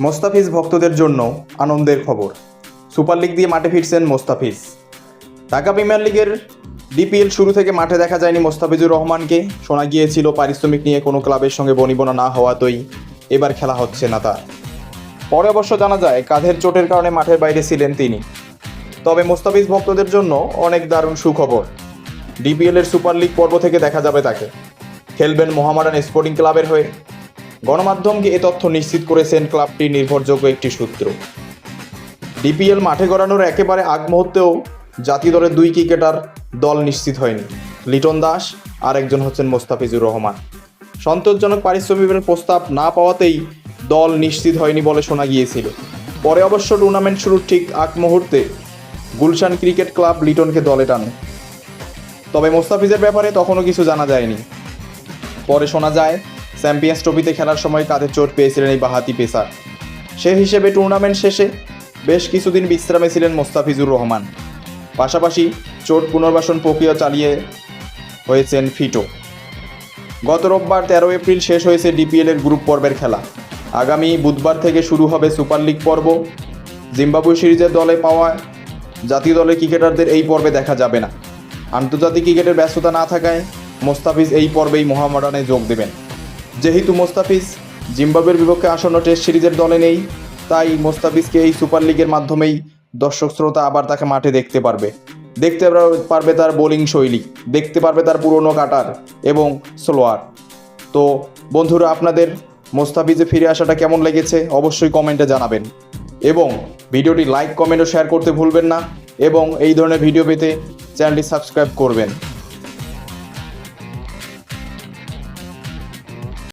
মোস্তাফিজ ভক্তদের জন্য আনন্দের খবর। সুপার লিগ দিয়ে মাঠে ফিরছেন মোস্তাফিজ। ঢাকা প্রিমিয়ার লিগের ডিপিএল শুরু থেকে মাঠে দেখা যায়নি মোস্তাফিজুর রহমানকে। শোনা গিয়েছিল, পারিশ্রমিক নিয়ে কোনো ক্লাবের সঙ্গে বনিবনা না হওয়াতেই এবার খেলা হচ্ছে না তার। পরে অবশ্য জানা যায়, কাঁধের চোটের কারণে মাঠের বাইরে ছিলেন তিনি। তবে মোস্তাফিজ ভক্তদের জন্য অনেক দারুণ সুখবর। ডিপিএল এর সুপার লিগ পর্ব থেকে দেখা যাবে তাকে। খেলবেন মোহামেডান স্পোর্টিং ক্লাবের হয়ে গণমাধ্যমকে এ তথ্য নিশ্চিত করেছেন ক্লাবটির নির্ভরযোগ্য একটি সূত্র। ডিপিএল মাঠে গড়ানোর একেবারে আগ মুহূর্তেও জাতীয় দলের দুই ক্রিকেটার দল নিশ্চিত হয়নি। লিটন দাস আর একজন হচ্ছেন মোস্তাফিজুর রহমান। সন্তোষজনক পারিশ্রমিকের প্রস্তাব না পাওয়াতেই দল নিশ্চিত হয়নি বলে শোনা গিয়েছিল। পরে অবশ্য টুর্নামেন্ট শুরুর ঠিক আগ মুহূর্তে গুলশান ক্রিকেট ক্লাব লিটনকে দলে টানে। তবে মোস্তাফিজের ব্যাপারে তখনও কিছু জানা যায়নি। পরে শোনা যায় চ্যাম্পিয়ন্স ট্রফিতে খেলার সময় কাঁধে চোট পেয়েছিলেন এই বাহাতি পেসার। সে হিসেবে টুর্নামেন্ট শেষে বেশ কিছুদিন বিশ্রামে ছিলেন মোস্তাফিজুর রহমান। পাশাপাশি চোট পুনর্বাসন প্রক্রিয়া চালিয়ে হয়েছেন ফিটো। গত রোববার তেরো এপ্রিল শেষ হয়েছে ডিপিএল এর গ্রুপ পর্বের খেলা। আগামী বুধবার থেকে শুরু হবে সুপার লিগ পর্ব। জিম্বাবুয়ে সিরিজের দলে পাওয়া জাতীয় দলের ক্রিকেটারদের এই পর্বে দেখা যাবে না। আন্তর্জাতিক ক্রিকেটের ব্যস্ততা না থাকায় মোস্তাফিজ এই পর্বেই মোহামেডানে যোগ দেবেন। যেহেতু মোস্তাফিজ জিম্বাবুয়ের বিপক্ষে আসন্ন টেস্ট সিরিজের দলে নেই, তাই মোস্তাফিজকে এই সুপার লিগের মাধ্যমেই দর্শক শ্রোতা আবার তাকে মাঠে দেখতে পারবে। দেখতে পারবে তার বোলিং শৈলী, দেখতে পারবে তার পুরনো কাটার এবং স্লোয়ার। তো বন্ধুরা, আপনাদের মোস্তাফিজে ফিরে আসাটা কেমন লেগেছে অবশ্যই কমেন্টে জানাবেন। এবং ভিডিওটি লাইক, কমেন্ট ও শেয়ার করতে ভুলবেন না এবং এই ধরনের ভিডিও পেতে চ্যানেলটি সাবস্ক্রাইব করবেন।